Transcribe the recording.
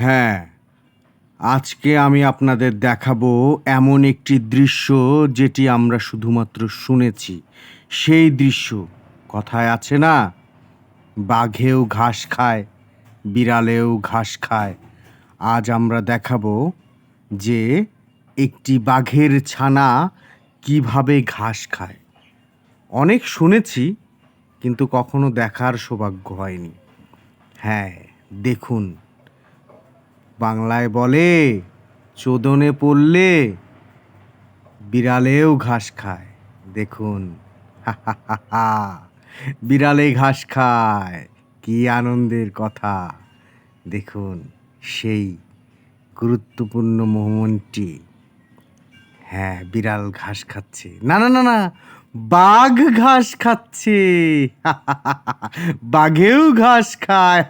হ্যাঁ আজকে আমি আপনাদের দেখাবো এমন একটি দৃশ্য যেটি আমরা শুধুমাত্র শুনেছি। সেই দৃশ্য কথায় আছে না? বাঘেও ঘাস খায়, বিড়ালেও ঘাস খায়। আজ আমরা দেখাবো যে একটি বাঘের ছানা কীভাবে ঘাস খায়। অনেক শুনেছি, কিন্তু কখনো দেখার সৌভাগ্য হয়নি। হ্যাঁ দেখুন। বাংলায় বলে চোদনে পড়লে বিড়ালেও ঘাস খায় দেখুন বিড়ালে ঘাস খায় কি আনন্দের কথা দেখুন সেই গুরুত্বপূর্ণ মোমেন্টটি হ্যাঁ বিড়াল ঘাস খাচ্ছে না না না না বাঘ ঘাস খাচ্ছে বাঘেও ঘাস খায়